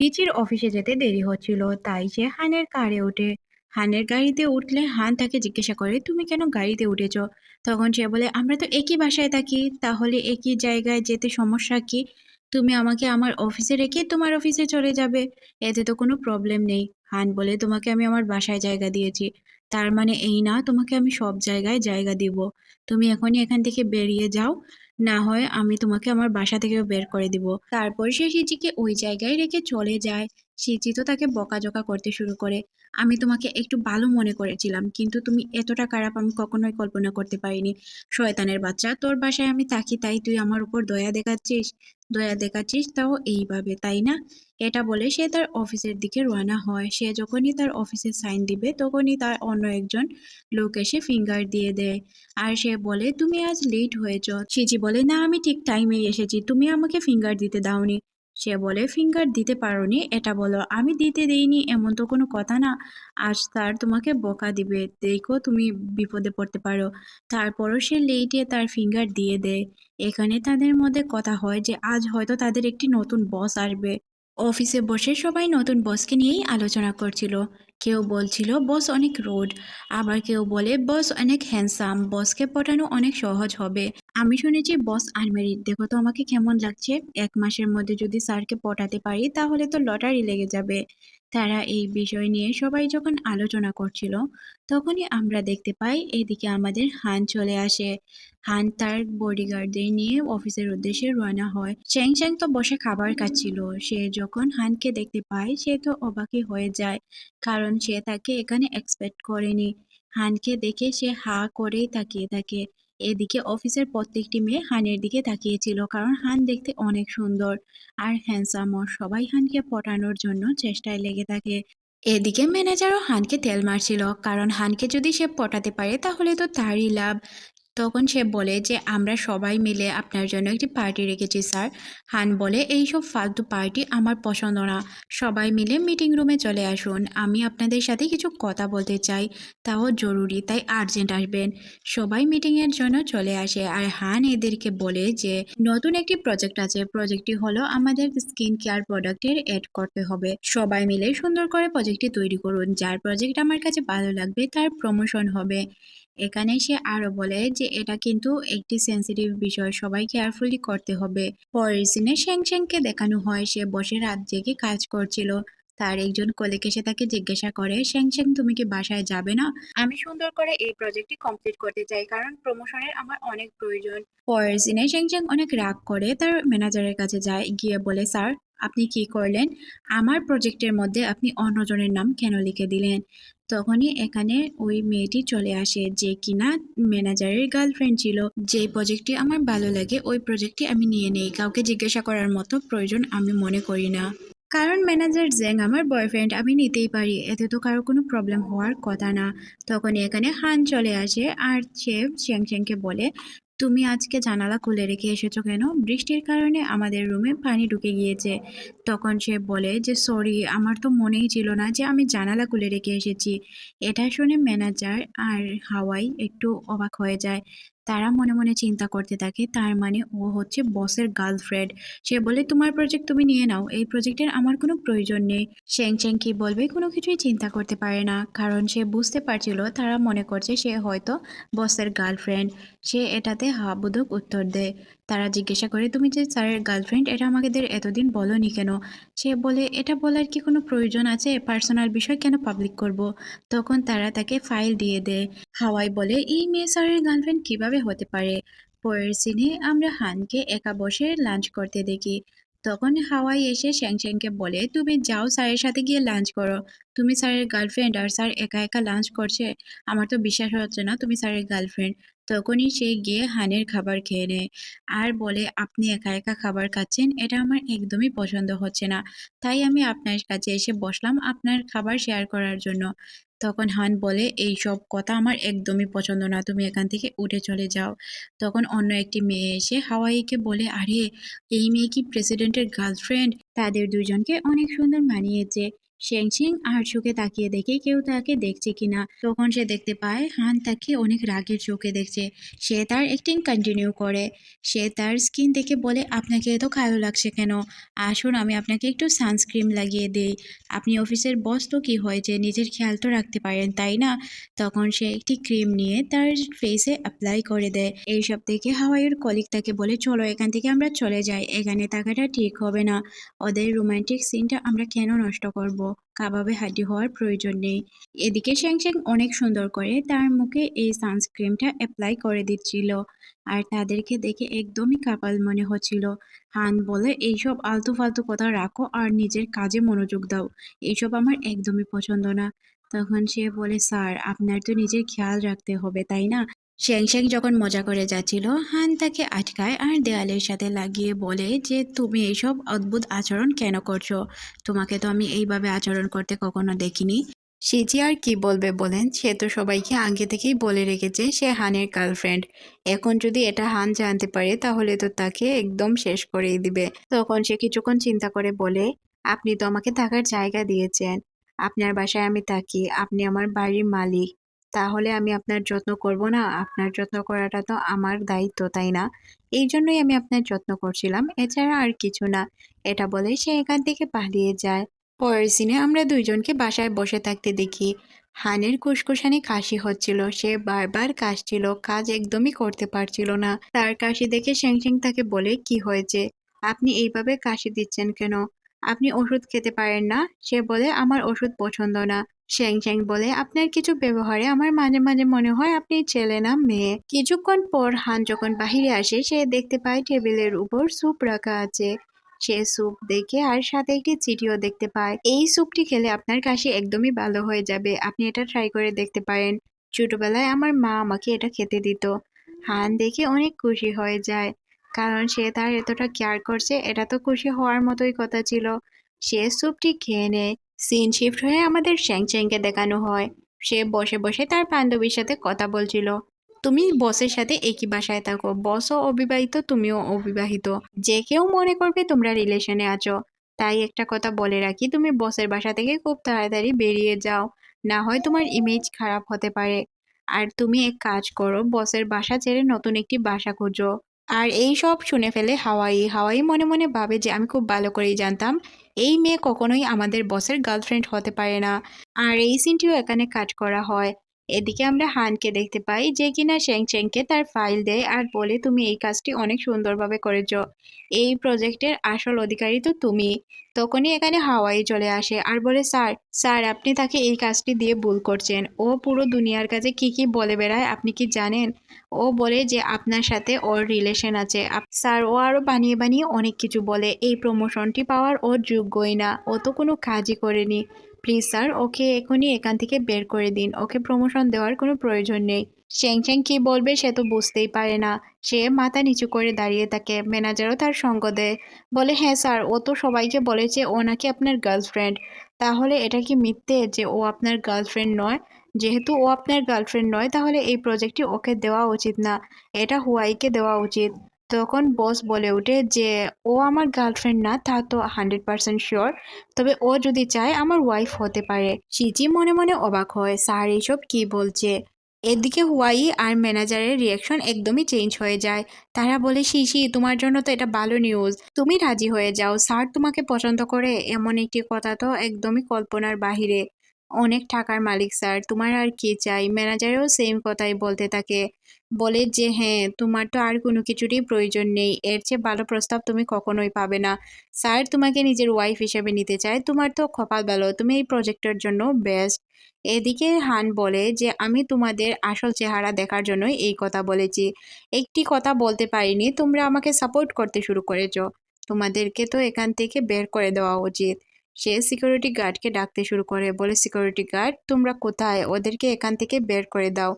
রিচির অফিসে যেতে দেরি হচ্ছিল, তাই সে হানের কারে ওঠে হানের গাড়িতে উঠলে হান তাকে জিজ্ঞাসা করে, তুমি কেন গাড়িতে উঠেছ? তখন সে বলে, আমরা তো একই বাসায় থাকি, তাহলে একই জায়গায় যেতে সমস্যা কি? তুমি আমাকে আমার অফিসে রেখে তোমার অফিসে চলে যাবে, এতে তো কোনো প্রবলেম নেই। হান বলে, তোমাকে আমি আমার বাসায় জায়গা দিয়েছি, তার মানে এই না, তোমাকে আমি সব জায়গায় জায়গা দিব। তুমি এখনই এখান থেকে বেরিয়ে যাও না হয় আমি তোমাকে আমার বাসা থেকে বের করে দিব। তারপর সে সিজিকে ওই জায়গায় রেখে চলে যায়। সিচি তো তাকে বকাঝকা করতে শুরু করে। আমি তোমাকে একটু ভালো মনে করেছিলাম, কিন্তু তুমি এতটা খারাপ আমি কখনোই কল্পনা করতে পারিনি। শয়তানের বাচ্চা, তোর বাসায় আমি থাকি, তাই তুই আমার উপর দয়া দেখাচ্ছিস। দয়া দেখাচ্ছিস তাও এইভাবে, তাই না? এটা বলে সে তার অফিসের দিকে রওনা হয়। সে যখনই তার অফিসে সাইন দিবে, তখনই তার অন্য একজন লোক এসে ফিঙ্গার দিয়ে দেয়। আর সে বলে, তুমি আজ লেট হয়েছ। সিজি বলে, না, আমি ঠিক টাইমে এসেছি। তুমি আমাকে ফিঙ্গার দিতে দাওনি। সে বলে ফিঙ্গার দিতে পারোনি, এটা বলো, আমি দিতে দেইনি, এমন তো কোনো কথা না। আজ তার তোমাকে বকা দিবে, দেখো তুমি বিপদে পড়তে পারো। তারপরও সে লেটে তার ফিঙ্গার দিয়ে দেয়। এখানে তাদের মধ্যে কথা হয় যে, আজ হয়তো তাদের একটি নতুন বস আসবে। অফিসে বসে সবাই নতুন বসকে নিয়েই আলোচনা করছিল। কেউ বলছিল, বস অনেক রোড। আবার কেউ বলে, বস অনেক হ্যান্ডসাম। বসকে পটানো অনেক সহজ হবে। আমি শুনেছি, বস আনমেরিড দেখো তো আমাকে কেমন লাগছে। এক মাসের মধ্যে যদি স্যারকে পটাতে পারি, তাহলে তো লটারি লেগে যাবে। তারা এই বিষয় নিয়ে সবাই যখন আলোচনা করছিল, তখনই আমরা দেখতে পাই এদিকে আমাদের হান চলে আসে। হান তার বডিগার্ডদের নিয়ে অফিসের উদ্দেশ্যে রওনা হয়। চ্যাং চ্যাং তো বসে খাবার খাচ্ছিল। সে যখন হানকে দেখতে পায়, সে তো অবাকই হয়ে যায়, কারণ সে তাকে এখানে এক্সপেক্ট করেনি। হানকে দেখে সে হা করেই তাকিয়ে থাকে। এদিকে অফিসের প্রত্যেকটি মেয়ে হানের দিকে তাকিয়েছিল কারণ হান দেখতে অনেক সুন্দর আর হ্যান্ডসামও সবাই হানকে পটানোর জন্য চেষ্টায় লেগে থাকে। এদিকে ম্যানেজারও হানকে তেল মারছিল, কারণ হানকে যদি সে পটাতে পারে তাহলে তো তারই লাভ। তখন সে বলে যে, আমরা সবাই মিলে আপনার জন্য একটি পার্টি রেখেছি, স্যার। হান বলে, এইসব ফালতু পার্টি আমার পছন্দ না। সবাই মিলে মিটিং রুমে চলে আসুন। আমি আপনাদের সাথে কিছু কথা বলতে চাই। তাও জরুরি, তাই আর্জেন্ট আসবেন। সবাই মিটিংয়ের জন্য চলে আসে। আর হান এদেরকে বলে যে, নতুন একটি প্রজেক্ট আছে। প্রজেক্টটি হলো আমাদের স্কিন কেয়ার প্রোডাক্টের অ্যাড করতে হবে। সবাই মিলে সুন্দর করে প্রজেক্টটি তৈরি করুন। যার প্রজেক্ট আমার কাছে ভালো লাগবে, তার প্রমোশন হবে। এখানে সে আরও বলে যে এটা কিন্তু একটি সেন্সিটিভ বিষয়, সবাই কেয়ারফুলি করতে হবে। পরের সিনে শ্যাংকে দেখানো হয়, সে বসে রাত জেগে কাজ করছিল। তার একজন কলিগ এসে তাকে জিজ্ঞাসা করে শ্যাং শ্যাং তুমি কি বাসায় যাবে না? আমি সুন্দর করে এই প্রজেক্টটি কমপ্লিট করতে চাই, কারণ প্রমোশনের আমার অনেক প্রয়োজন। পরের শ্যাং শ্যাং অনেক রাগ করে, তার ম্যানেজারের কাছে যায়, গিয়ে বলে, স্যার, আপনি কি করলেন? আমার প্রজেক্টের মধ্যে আপনি অন্যজনের নাম কেন লিখে দিলেন? তখনই এখানে ওই মেয়েটি চলে আসে যে কিনা ম্যানেজারের গার্লফ্রেন্ড ছিল। যে প্রজেক্টটি আমার ভালো লাগে, ওই প্রজেক্টটি আমি নিয়ে নেই। কাউকে জিজ্ঞাসা করার মতো প্রয়োজন আমি মনে করি না। কারণ ম্যানেজার জ্যাং আমার বয়ফ্রেন্ড আমি নিতেই পারি। এতে তো কারও কোনো প্রবলেম হওয়ার কথা না। তখন এখানে হান চলে আসে আর সে শ্যাং শ্যাংকে বলে তুমি আজকে জানালা খুলে রেখে এসেছ কেন? বৃষ্টির কারণে আমাদের রুমে পানি ঢুকে গিয়েছে। তখন সে বলে যে, সরি, আমার তো মনেই ছিল না যে আমি জানালা খুলে রেখে এসেছি। এটা শুনে ম্যানেজার আর হাওয়াই একটু অবাক হয়ে যায়। তারা মনে মনে চিন্তা করতে থাকে, তার মানে ও হচ্ছে বসের গার্লফ্রেন্ড সে বলে, তোমার প্রজেক্ট তুমি নিয়ে নাও, এই প্রজেক্টের আমার কোনো প্রয়োজন নেই। শ্যাং চ্যাং কি বলবে, কোনো কিছুই চিন্তা করতে পারে না, কারণ সে বুঝতে পারছিল, তারা মনে করছে সে হয়তো বসের গার্লফ্রেন্ড সে এটাতে হাবুদক উত্তর দেয়। তারা জিজ্ঞাসা করে, তুমি যে স্যারের গার্লফ্রেন্ড, এটা আমাদের এতদিন বলনি কেন? সে বলে, এটা বলার কি কোনো প্রয়োজন আছে? পার্সোনাল বিষয় কেন পাবলিক করব? তখন তারা তাকে ফাইল দিয়ে দেয়। হাওয়াই বলে, এই মেয়ে স্যারের গার্লফ্রেন্ড কীভাবে হতে পারে? পরের সিনে আমরা হানকে একা বসে লাঞ্চ করতে দেখি। তখন হাওয়াই এসে শ্যাং শ্যাংকে বলে, তুমি যাও স্যারের সাথে গিয়ে লাঞ্চ করো। তুমি স্যারের গার্লফ্রেন্ড আর স্যার একা একা লাঞ্চ করছে? আমার তো বিশ্বাস হচ্ছে না তুমি স্যারের গার্লফ্রেন্ড। তখনই সে গিয়ে হানের খাবার খেয়ে নেয়। আর বলে, আপনি একা একা খাবার খাচ্ছেন? এটা আমার একদমই পছন্দ হচ্ছে না। তাই আমি আপনার কাছে এসে বসলাম আপনার খাবার শেয়ার করার জন্য। তখন হান বলে, এই সব কথা আমার একদমই পছন্দ না। তুমি এখান থেকে উঠে চলে যাও। তখন অন্য একটি মেয়ে এসে হাওয়াইকে বলে, আরে, এই মেয়ে কি প্রেসিডেন্টের গার্লফ্রেন্ড তাদের দুজনকে অনেক সুন্দর মানিয়েছে। শেংশিং আর চোখে তাকিয়ে দেখে কেউ তাকে দেখছে কিনা। তখন সে দেখতে পায়, হান তাকে অনেক রাগের চোখে দেখছে। সে তার অ্যাক্টিং কন্টিনিউ করে। সে তার স্কিন দেখে বলে, আপনাকে এত কালো লাগছে কেন? আসুন, আমি আপনাকে একটু সানস্ক্রিন লাগিয়ে দিই। আপনি অফিসের বস তো কী হয়েছে নিজের খেয়াল তো রাখতে পারেন, তাই না? তখন সে একটি ক্রিম নিয়ে তার ফেসে অ্যাপ্লাই করে দেয়। এইসব দেখে হাওয়াইয়ের কলিগ তাকে বলে, চলো, এখান থেকে আমরা চলে যাই। এখানে থাকাটা ঠিক হবে না। ওদের রোমান্টিক সিনটা আমরা কেন নষ্ট করব? কাবাবে হাড্ডি হওয়ার প্রয়োজন নেই। এদিকে শ্যাং শ্যাং অনেক সুন্দর করে তার মুখে এই সানস্ক্রিনটা অ্যাপ্লাই করে দিচ্ছিল। আর তাদেরকে দেখে একদমই কাপাল মনে হচ্ছিল। হান বলে, এইসব আলতু ফালতু কথা রাখো আর নিজের কাজে মনোযোগ দাও। এইসব আমার একদমই পছন্দ না। তখন সে বলে, স্যার, আপনার তো নিজের খেয়াল রাখতে হবে, তাই না? শ্যাং শ্যাং যখন মজা করে যাচ্ছিল, হান তাকে আটকায় আর দেয়ালের সাথে লাগিয়ে বলে যে, তুমি এইসব অদ্ভুত আচরণ কেন করছ? তোমাকে তো আমি এইভাবে আচরণ করতে কখনো দেখিনি। সিজি আর কি বলবে বলেন, সে তো সবাইকে আগে থেকেই বলে রেখেছে সে হানের গার্লফ্রেন্ড এখন যদি এটা হান জানতে পারে, তাহলে তো তাকে একদম শেষ করেই দিবে। তখন সে কিছুক্ষণ চিন্তা করে বলে, আপনি তো আমাকে থাকার জায়গা দিয়েছেন। আপনার বাসায় আমি থাকি। আপনি আমার বাড়ির মালিক। তাহলে আমি আপনার যত্ন করব না। আপনার যত্ন করাটা তো আমার দায়িত্ব, তাই না? এই জন্যই আমি আপনার যত্ন করছিলাম। এছাড়া আর কিছু না। এটা বলে সে এখান থেকে পালিয়ে যায়। পরের সিনে আমরা দুইজনকে বাসায় বসে থাকতে দেখি। হানের কুসকুসানি কাশি হচ্ছিল। সে বারবার কাশছিল। কাজ একদমই করতে পারছিল না। তার কাশি দেখে শ্যাং শ্যাং তাকে বলে, কি হয়েছে? আপনি এইভাবে কাশি দিচ্ছেন কেন? আপনি ওষুধ খেতে পারেন না? সে বলে, আমার ওষুধ পছন্দ না। শ্যাং শ্যাং বলে আপনার কিছু ব্যবহারে আমার মাঝে মাঝে মনে হয় আপনি ছেলে না, মেয়ে। কিছুক্ষণ পর হান যখন বাহিরে আসে, সে দেখতে পায় টেবিলের উপর স্যুপ রাখা আছে। সে স্যুপ দেখে আর সাথে একটি চিঠিও দেখতে পায়। এই স্যুপটি খেলে আপনার কাশি একদমই ভালো হয়ে যাবে। আপনি এটা ট্রাই করে দেখতে পারেন। ছোটবেলায় আমার মা আমাকে এটা খেতে দিত। হান দেখে অনেক খুশি হয়ে যায়। কারণ সে তার এতটা কেয়ার করছে, এটা তো খুশি হওয়ার মতোই কথা ছিল। সে স্যুপটি খেয়ে নেয়। সিন শিফট হয়ে আমাদের শ্যাং চ্যাংকে দেখানো হয়। সে বসে বসে তার বান্ধবীর সাথে কথা বলছিল। তুমি বসের সাথে একই বাসায় থাকো। বসও অবিবাহিত, তুমিও অবিবাহিত। যে কেউ মনে করবে তোমরা রিলেশনে আছো। তাই একটা কথা বলে রাখি, তুমি বসের বাসা থেকে খুব তাড়াতাড়ি বেরিয়ে যাও। না হয় তোমার ইমেজ খারাপ হতে পারে। আর তুমি এক কাজ করো, বসের বাসা ছেড়ে নতুন একটি বাসা খুঁজো। আর এই সব শুনে ফেলে হাওয়াই হাওয়াই মনে মনে ভাবে যে আমি খুব ভালো করেই জানতাম, এই মেয়ে কখনোই আমাদের বসের গার্লফ্রেন্ড হতে পারে না। আর এই সিনটিও এখানে কাজ করা হয়। এদিকে আমরা হানকে দেখতে পাই যে কিনা শ্যাং চ্যাংকে তার ফাইল দেয় আর বলে, তুমি এই কাজটি অনেক সুন্দরভাবে করেছ। এই প্রজেক্টের আসল অধিকারী তো তুমি। তখনই এখানে হাওয়াই চলে আসে আর বলে, স্যার স্যার, আপনি তাকে এই কাজটি দিয়ে ভুল করছেন। ও পুরো দুনিয়ার কাছে কি কি বলে বেড়ায়, আপনি কি জানেন? ও বলে যে, আপনার সাথে ওর রিলেশন আছে। স্যার, ও আরও বানিয়ে বানিয়ে অনেক কিছু বলে। এই প্রমোশনটি পাওয়ার ওর যোগ্যই না। ও তো কোনো কাজই করেনি। প্লিজ স্যার ওকে এখনই এখান থেকে বের করে দিন। ওকে প্রমোশন দেওয়ার কোনো প্রয়োজন নেই। চ্যাং চ্যাং কি বলবে সে তো বুঝতেই পারে না। সে মাথা নিচু করে দাঁড়িয়ে থাকে। ম্যানেজারও তার সঙ্গ দেয়। বলে হ্যাঁ স্যার, ও তো সবাইকে বলেছে ও নাকি আপনার গার্লফ্রেন্ড। তাহলে এটা কি মিথ্যে যে ও আপনার গার্লফ্রেন্ড নয়? যেহেতু ও আপনার গার্লফ্রেন্ড নয়, তাহলে এই প্রজেক্টটি ওকে দেওয়া উচিত না। এটা হুয়াইকে দেওয়া উচিত। তখন বস বলে ওঠে যে, ও আমার গার্লফ্রেন্ড না, তা তো হান্ড্রেড পার্সেন্ট শিওর তবে ও যদি চায়, আমার ওয়াইফ হতে পারে। সিজি মনে মনে অবাক হয়। স্যার এইসব কি বলছে? এদিকে হুয়াই আর ম্যানেজারের রিয়াকশন একদমই চেঞ্জ হয়ে যায়। তারা বলে শিশি তোমার জন্য তো এটা ভালো নিউজ তুমি রাজি হয়ে যাও। স্যার তোমাকে পছন্দ করে? এমন একটি কথা তো একদমই কল্পনার বাহিরে। অনেক টাকার মালিক, স্যার। তোমার আর কি চাই? ম্যানেজারেও সেম কথাই বলতে থাকে। বলে যে হ্যাঁ তোমার তো আর কোনো কিছুরই প্রয়োজন নেই। এর চেয়ে ভালো প্রস্তাব তুমি কখনোই পাবে না। স্যার, তোমাকে নিজের ওয়াইফ হিসেবে নিতে চায় তোমার তো কপাল ভালো। তুমি এই প্রজেক্টের জন্য বেস্ট এদিকে হান বলে যে, আমি তোমাদের আসল চেহারা দেখার জন্যই এই কথা বলেছি। একটি কথা বলতে পারিনি। তোমরা আমাকে সাপোর্ট করতে শুরু করেছ। তোমাদেরকে তো এখান থেকে বের করে দেওয়া উচিত। সে সিকিউরিটি গার্ডকে ডাকতে শুরু করে, বলে সিকিউরিটি গার্ড তোমরা কোথায়? ওদেরকে এখান থেকে বের করে দাও।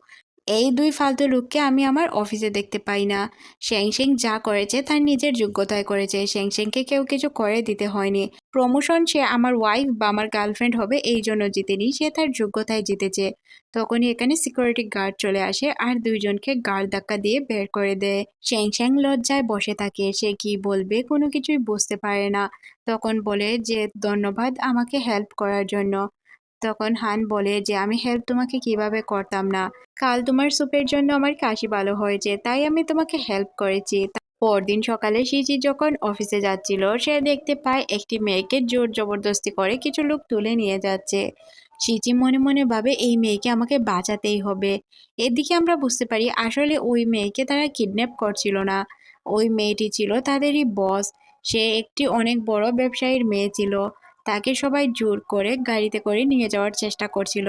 এই দুই ফালতু লোককে আমি আমার অফিসে দেখতে পাই না। শ্যাং শ্যাং যা করেছে, তার নিজের যোগ্যতায় করেছে। শ্যাং শ্যাংকে কেউ কিছু করে দিতে হয়নি। প্রমোশন সে আমার ওয়াইফ বা আমার গার্লফ্রেন্ড হবে, এই জন্য জিতেনি সে তার যোগ্যতায় জিতেছে। তখনই এখানে সিকিউরিটি গার্ড চলে আসে আর দুইজনকে গার্ড ধাক্কা দিয়ে বের করে দেয়। শ্যাং শ্যাং লজ্জায় বসে থাকে। সে কি বলবে? কোনো কিছুই বুঝতে পারে না। তখন বলে যে, ধন্যবাদ আমাকে হেল্প করার জন্য। তখন হান বলে যে, আমি হেল্প তোমাকে কীভাবে করতাম না? কাল তোমার স্যুপের জন্য আমার কাশি ভালো হয়েছে, তাই আমি তোমাকে হেল্প করেছি। পরদিন সকালে সিজি যখন অফিসে যাচ্ছিল, সে দেখতে পায় একটি মেয়েকে জোর জবরদস্তি করে কিছু লোক তুলে নিয়ে যাচ্ছে। সিজি মনে মনে ভাবে, এই মেয়েকে আমাকে বাঁচাতেই হবে। এদিকে আমরা বুঝতে পারি, আসলে ওই মেয়েকে তারা কিডন্যাপ করছিল না। ওই মেয়েটি ছিল তাদেরই বস। সে একটি অনেক বড় ব্যবসায়ীর মেয়ে ছিল। তাকে সবাই জোর করে গাড়িতে করে নিয়ে যাওয়ার চেষ্টা করছিল।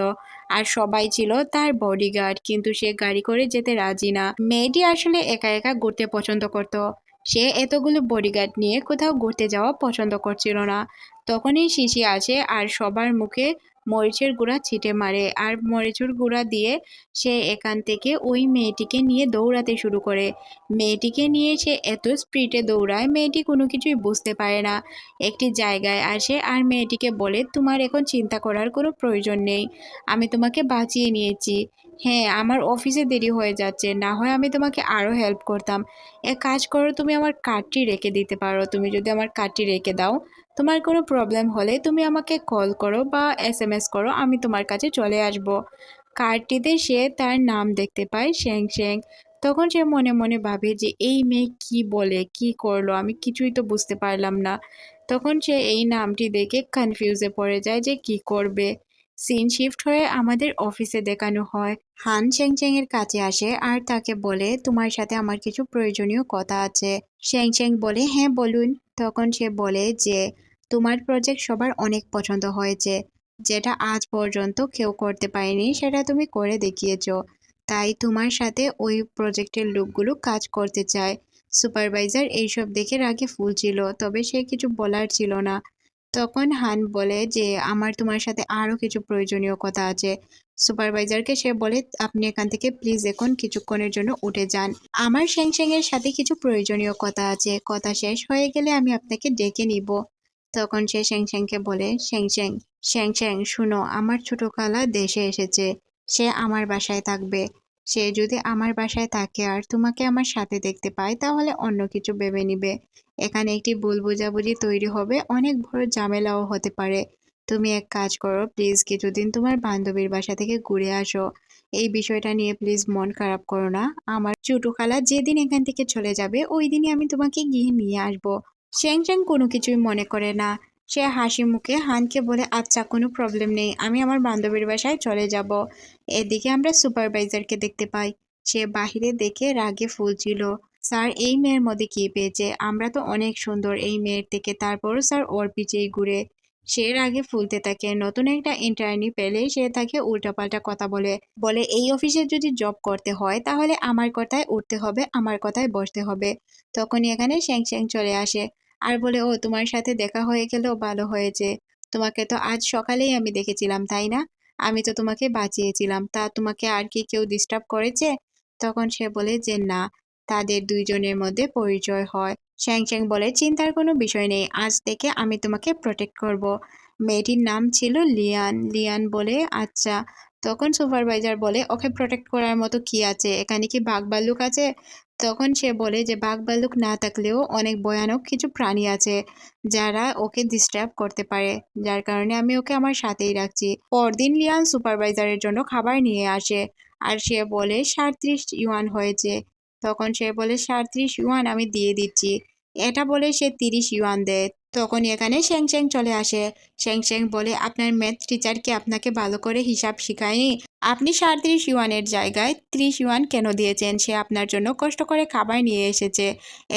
আর সবাই ছিল তার বডিগার্ড কিন্তু সে গাড়ি করে যেতে রাজি না। মেয়েটি আসলে একা একা ঘুরতে পছন্দ করত। সে এতগুলো বডিগার্ড নিয়ে কোথাও ঘুরতে যাওয়া পছন্দ করছিল না। তখনই শিশি আসে আর সবার মুখে মরিচের গুঁড়া ছিটে মারে। আর মরিচের গুঁড়া দিয়ে সে এখান থেকে ওই মেয়েটিকে নিয়ে দৌড়াতে শুরু করে। মেয়েটিকে নিয়ে সে এত স্পিডে দৌড়ায়, মেয়েটি কোনো কিছুই বুঝতে পারে না। একটি জায়গায় আসে আর মেয়েটিকে বলে, তোমার এখন চিন্তা করার কোনো প্রয়োজন নেই। আমি তোমাকে বাঁচিয়ে নিয়েছি। হ্যাঁ আমার অফিসে দেরি হয়ে যাচ্ছে। না হয় আমি তোমাকে আরও হেল্প করতাম। এক কাজ করো, তুমি আমার কার্ডটি রেখে দিতে পারো। তুমি যদি আমার কার্ডটি রেখে দাও, তোমার কোনো প্রবলেম হলে তুমি আমাকে কল করো বা এস এম এস করো, আমি তোমার কাছে চলে আসব। কার্ডটিতে সে তার নাম দেখতে পায়, শ্যাং শ্যাং। তখন সে মনে মনে ভাবে যে, এই মেয়ে কি বলে, কি করল? আমি কিছুই তো বুঝতে পারলাম না। তখন সে এই নামটি দেখে কনফিউজে পড়ে যায় যে, কি করবে? সিন শিফট হয়ে আমাদের অফিসে দেখানো হয়। হান এর কাছে আসে আর তাকে বলে, তোমার সাথে আমার কিছু প্রয়োজনীয় কথা আছে। শ্যাং চ্যাং বলে হ্যাঁ বলুন। তখন সে বলে যে, তোমার প্রজেক্ট সবার অনেক পছন্দ হয়েছে। যেটা আজ পর্যন্ত কেউ করতে পারেনি, সেটা তুমি করে দেখিয়েছ। তাই তোমার সাথে ওই প্রজেক্টের লোকগুলো কাজ করতে চায়। সুপারভাইজার এইসব দেখে রাগে ফুল ছিল, তবে সে কিছু বলার ছিল না। তখন হান বলে যে, আমার তোমার সাথে আরও কিছু প্রয়োজনীয় কথা আছে। সুপারভাইজারকে সে বলে, আপনি এখান থেকে প্লিজ এখন কিছুক্ষণের জন্য উঠে যান। আমার এর সাথে কিছু প্রয়োজনীয় কথা আছে। কথা শেষ হয়ে গেলে আমি আপনাকে ডেকে নিব। তখন সে শ্যাং শ্যাংকে বলে শ্যাং শ্যাং শ্যাং শ্যাং শুনো, আমার ছোট খালা দেশে এসেছে। সে আমার বাসায় থাকবে। সে যদি আমার বাসায় থাকে আর তোমাকে আমার সাথে দেখতে পায়, তাহলে অন্য কিছু ভেবে নিবে। এখানে একটি ভুল বোঝাবুঝি তৈরি হবে। অনেক বড় ঝামেলাও হতে পারে। তুমি এক কাজ করো প্লিজ কিছুদিন তোমার বান্ধবীর বাসা থেকে ঘুরে আসো। এই বিষয়টা নিয়ে প্লিজ মন খারাপ করো না। আমার ছোট খালা যেদিন এখান থেকে চলে যাবে, ওই দিনই আমি তোমাকে গিয়ে নিয়ে আসব। শ্যাং চ্যাং কোনো কিছুই মনে করে না। সে হাসি মুখে হানকে বলে আচ্ছা কোনো প্রবলেম নেই, আমি আমার বান্ধবীর বাসায় চলে যাব। এদিকে আমরা সুপারভাইজারকে দেখতে পাই। সে বাহিরে দেখে রাগে ফুলছিল, স্যার, এই মেয়ের মধ্যে কি পেয়েছে? আমরা তো অনেক সুন্দর এই মেয়ের থেকে। তারপরও স্যার ওর পিছিয়ে ঘুরে সে রাগে ফুলতে থাকে। নতুন একটা ইন্টারনি পেলে সে তাকে উল্টাপাল্টা কথা বলে বলে, এই অফিসে যদি জব করতে হয়, তাহলে আমার কথায় উঠতে হবে, আমার কথায় বসতে হবে। তখনই এখানে শ্যাং শ্যাং চলে আসে। আর বলে, ও, তোমার সাথে দেখা হয়ে গেল ভালো হয়েছে। তোমাকে তো আজ সকালেই আমি দেখেছিলাম, তাই না? আমি তো তোমাকে বাঁচিয়েছিলাম। তা তোমাকে আর কি কেউ ডিস্টার্ব করেছে? তখন সে বলে যে, না, তাদের দুইজনের মধ্যে পরিচয় হয়। শ্যাং শ্যাং বলে চিন্তার কোনো বিষয় নেই। আজ থেকে আমি তোমাকে প্রোটেক্ট করব। মেয়েটির নাম ছিল লিয়ান। লিয়ান বলে আচ্ছা। তখন সুপারভাইজার বলে, ওকে প্রোটেক্ট করার মতো কি আছে? এখানে কি বাঘ ভাল্লুক আছে? তখন সে বলে যে, বাঘ ভাল্লুক না থাকলেও অনেক ভয়ানক কিছু প্রাণী আছে, যারা ওকে ডিস্টার্ব করতে পারে। যার কারণে আমি ওকে আমার সাথেই রাখছি। পরদিন লিয়ান সুপারভাইজারের জন্য খাবার নিয়ে আসে। আর সে বলে, সাঁত্রিশ ইউয়ান হয়েছে। তখন সে বলে, সাঁত্রিশ ইউয়ান আমি দিয়ে দিচ্ছি। এটা বলে সে তিরিশ ইউয়ান দেয়। তখন এখানে শ্যাং শ্যাং চলে আসে। শ্যাং শ্যাং বলে, আপনার ম্যাথ টিচার কি আপনাকে ভালো করে হিসাব শিখায়নি? আপনি সাঁত্রিশ ইউয়ানের জায়গায় ত্রিশ ইউয়ান কেন দিয়েছেন? সে আপনার জন্য কষ্ট করে খাবার নিয়ে এসেছে।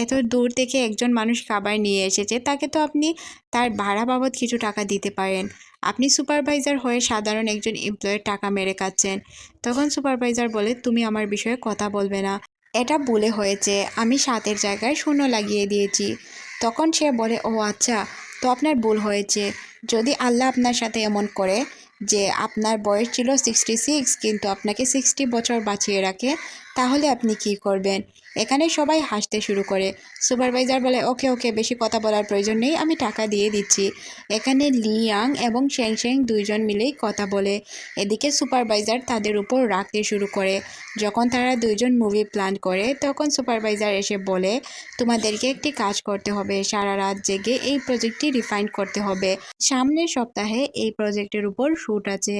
এত দূর থেকে একজন মানুষ খাবার নিয়ে এসেছে, তাকে তো আপনি তার ভাড়া বাবদ কিছু টাকা দিতে পারেন। আপনি সুপারভাইজার হয়ে সাধারণ একজন এমপ্লয়ের টাকা মেরে খাচ্ছেন। তখন সুপারভাইজার বলে, তুমি আমার বিষয়ে কথা বলবে না। এটা ভুলে হয়েছে, আমি সাতের জায়গায় শূন্য লাগিয়ে দিয়েছি। তখন সে বলে, ও আচ্ছা তো আপনার ভুল হয়েছে। যদি আল্লাহ আপনার সাথে এমন করে যে আপনার বয়স ছিল সিক্সটি সিক্স কিন্তু আপনাকে সিক্সটি বছর বাঁচিয়ে রাখে, তাহলে আপনি কি করবেন? এখানে সবাই হাসতে শুরু করে। সুপারভাইজার বলে, ওকে ওকে, বেশি কথা বলার প্রয়োজন নেই, আমি টাকা দিয়ে দিচ্ছি। এখানে লিয়াং এবং শ্যাং শ্যাং দুইজন মিলেই কথা বলে। এদিকে সুপারভাইজার তাদের উপর রাখতে শুরু করে। যখন তারা দুইজন মুভি প্ল্যান করে, তখন সুপারভাইজার এসে বলে, তোমাদেরকে একটি কাজ করতে হবে, সারা রাত জেগে এই প্রজেক্টটি রিফাইন করতে হবে। সামনের সপ্তাহে এই প্রজেক্টের উপর শ্যুট আছে।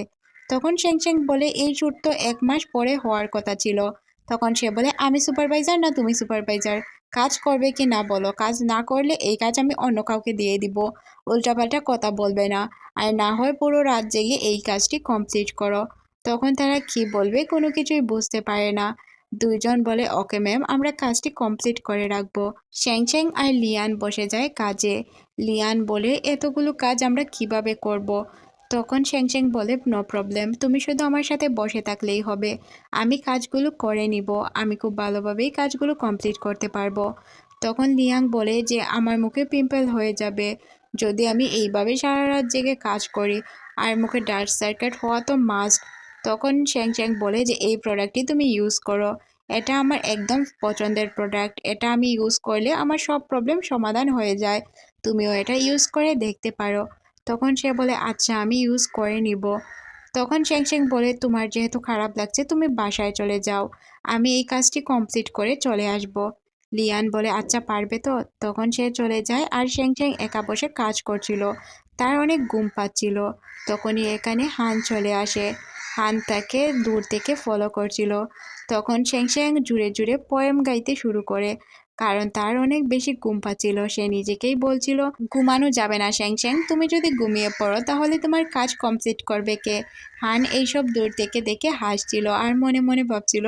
তখন শ্যাং শ্যাং বলে, এই শ্যুট তো এক মাস পরে হওয়ার কথা ছিল। তখন সে বলে, আমি সুপারভাইজার না তুমি সুপারভাইজার কাজ করবে কি না বলো? কাজ না করলে এই কাজ আমি অন্য কাউকে দিয়ে দিব। উল্টাপাল্টা কথা বলবে না। আর না হয় পুরো রাত জেগে এই কাজটি কমপ্লিট করো। তখন তারা কি বলবে কোনো কিছুই বুঝতে পারে না। দুইজন বলে, ওকে ম্যাম আমরা কাজটি কমপ্লিট করে রাখব। শ্যাং শ্যাং আর লিয়ান বসে যায় কাজে। লিয়ান বলে, এতগুলো কাজ আমরা কীভাবে করব। তখন শ্যাং শ্যাং বলে, নো প্রবলেম, তুমি শুধু আমার সাথে বসে থাকলেই হবে। আমি কাজগুলো করে নিব, আমি খুব ভালোভাবেই কাজগুলো কমপ্লিট করতে পারব। তখন লিয়াং বলে যে, আমার মুখে পিম্পল হয়ে যাবে। যদি আমি এইভাবে সারা রাত জেগে কাজ করি, আর মুখে ডার্ক সার্কিট হওয়া তো মাস্ট। তখন শ্যাং শ্যাং বলে যে, এই প্রোডাক্টটি তুমি ইউজ করো। এটা আমার একদম পছন্দের প্রোডাক্ট। এটা আমি ইউজ করলে আমার সব প্রবলেম সমাধান হয়ে যায়। তুমিও এটা ইউজ করে দেখতে পারো। তখন সে বলে আচ্ছা আমি ইউজ করে নিব। তখন শ্যাং শ্যাং বলে, তোমার যেহেতু খারাপ লাগছে, তুমি বাসায় চলে যাও। আমি এই কাজটি কমপ্লিট করে চলে আসব। লিয়ান বলে আচ্ছা পারবে তো? তখন সে চলে যায় আর শ্যাং শ্যাং একা বসে কাজ করছিল। তার অনেক ঘুম পাচ্ছিল। তখনই এখানে হান চলে আসে। হান তাকে দূর থেকে ফলো করছিল। তখন শ্যাং শ্যাং জুড়ে জুড়ে পোয়েম গাইতে শুরু করে। কারণ তার অনেক বেশি ঘুম পাচ্ছিল সে নিজেকেই বলছিল, ঘুমানো যাবে না শ্যাং শ্যাং তুমি যদি ঘুমিয়ে পড়ো, তাহলে তোমার কাজ কমপ্লিট করবে কে? হান এইসব দূর থেকে দেখে হাসছিল আর মনে মনে ভাবছিল,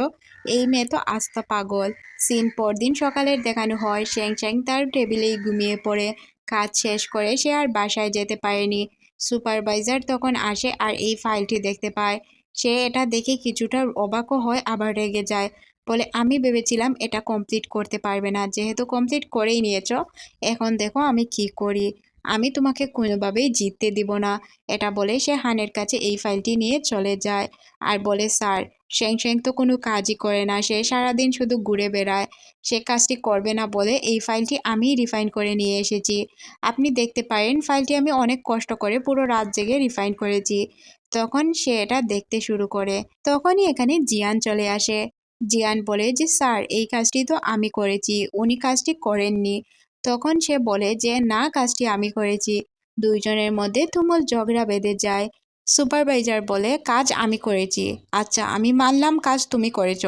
এই মেয়ে তো আস্তা পাগল। সিন পরদিন সকালের দেখানো হয় শ্যাং শ্যাং তার টেবিলেই ঘুমিয়ে পড়ে। কাজ শেষ করে সে আর বাসায় যেতে পারেনি। সুপারভাইজার তখন আসে আর এই ফাইলটি দেখতে পায়। সে এটা দেখে কিছুটা অবাকও হয়, আবার রেগে যায়। বলে, আমি ভেবেছিলাম এটা কমপ্লিট করতে পারবে না। যেহেতু কমপ্লিট করেই নিয়েছ, এখন দেখো আমি কি করি। আমি তোমাকে কোনোভাবেই জিততে দিব না। এটা বলে সে হানের কাছে এই ফাইলটি নিয়ে চলে যায়। আর বলে, স্যার শ্যাং শ্যাং তো কোনো কাজই করে না। সে সারাদিন শুধু ঘুরে বেড়ায়। সে কাজটি করবে না বলে এই ফাইলটি আমি রিফাইন করে নিয়ে এসেছি। আপনি দেখতে পারেন, ফাইলটি আমি অনেক কষ্ট করে পুরো রাত জেগে রিফাইন করেছি। তখন সে এটা দেখতে শুরু করে। তখনই এখানে জিয়ান চলে আসে। জিয়ান বলে যে, স্যার, এই কাজটি তো আমি করেছি, উনি কাজটি করেননি। তখন সে বলে যে, না, কাজটি আমি করেছি। দুইজনের মধ্যে তুমুল ঝগড়া বেঁধে যায়। সুপারভাইজার বলে, কাজ আমি করেছি। আচ্ছা আমি মানলাম কাজ তুমি করেছ।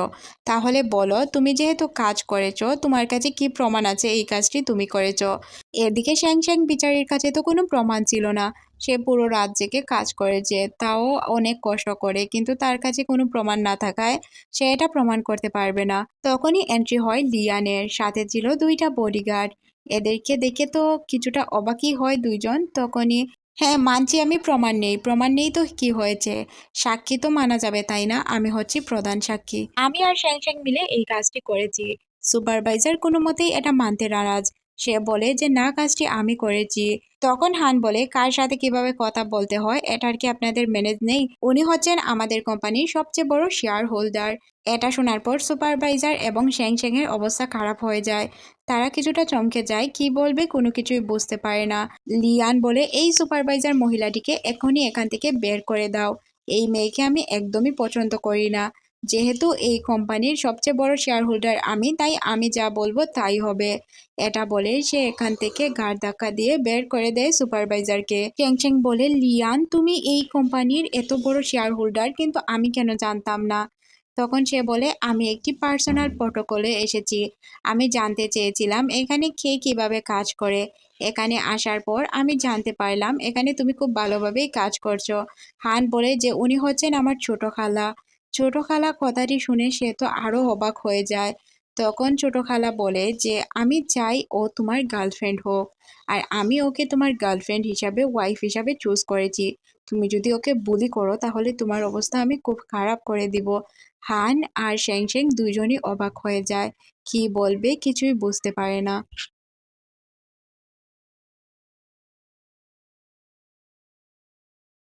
তাহলে বলো, তুমি যেহেতু কাজ করেছ, তোমার কাছে কি প্রমাণ আছে এই কাজটি তুমি করেছ? এদিকে শ্যাং শ্যাং বিচারির কাছে তো কোনো প্রমাণ ছিল না। সে পুরো রাত জেগে কাজ করেছে, তাও অনেক কষ্ট করে, কিন্তু তার কাছে কোনো প্রমাণ না থাকায় সে এটা প্রমাণ করতে পারবে না। তখনই এন্ট্রি হয় লিয়ানের, সাথে ছিল দুইটা বডিগার্ড এদেরকে দেখে তো কিছুটা অবাকই হয় দুইজন। তখনই হ্যাঁ মানছি আমি প্রমাণ নেই। প্রমাণ নেই তো কি হয়েছে? সাক্ষী তো মানা যাবে, তাই না? আমি হচ্ছি প্রধান সাক্ষী। আমি আর শ্যাং মিলে এই কাজটি করেছি। সুপারভাইজার কোনো মতেই এটা মানতে নারাজ। সে বলে যে, না, কাজটি আমি করেছি। তখন হান বলে, কার সাথে কীভাবে কথা বলতে হয়? এটার কি আপনাদের ম্যানেজ নেই? উনি হচ্ছেন আমাদের কোম্পানির সবচেয়ে বড় শেয়ার হোল্ডার এটা শোনার পর সুপারভাইজার এবং শ্যাং শ্যাংয়ের অবস্থা খারাপ হয়ে যায়। তারা কিছুটা চমকে যায়, কি বলবে কোনো কিছুই বুঝতে পারে না। লিয়ান বলে, এই সুপারভাইজার মহিলাটিকে এখনই এখান থেকে বের করে দাও। এই মেয়েকে আমি একদমই পছন্দ করি না। যেহেতু এই কোম্পানির সবচেয়ে বড় শেয়ার হোল্ডার আমি, তাই আমি যা বলব তাই হবে। এটা বলে সে এখান থেকে ঘাড় ধাক্কা দিয়ে বের করে দেয় সুপারভাইজারকে চ্যাং বলে, লিয়ান, তুমি এই কোম্পানির এত বড় শেয়ার হোল্ডার কিন্তু আমি কেন জানতাম না? তখন সে বলে, আমি একটি পার্সোনাল প্রোটোকলে এসেছি। আমি জানতে চেয়েছিলাম এখানে কে কীভাবে কাজ করে। এখানে আসার পর আমি জানতে পারলাম, এখানে তুমি খুব ভালোভাবেই কাজ করছ। হান বলে যে, উনি হচ্ছেন আমার ছোট খালা। ছোট খালা কথাটি শুনে সে তো আরও অবাক হয়ে যায়। তখন ছোট খালা বলে যে, আমি চাই ও তোমার গার্লফ্রেন্ড হোক। আর আমি ওকে তোমার গার্লফ্রেন্ড হিসাবে ওয়াইফ হিসাবে চুজ করেছি। তুমি যদি ওকে বুলি করো, তাহলে তোমার অবস্থা আমি খুব খারাপ করে দিব। হান আর শ্যাং শ্যাং দুজনই অবাক হয়ে যায়। কি বলবে কিছুই বুঝতে পারে না।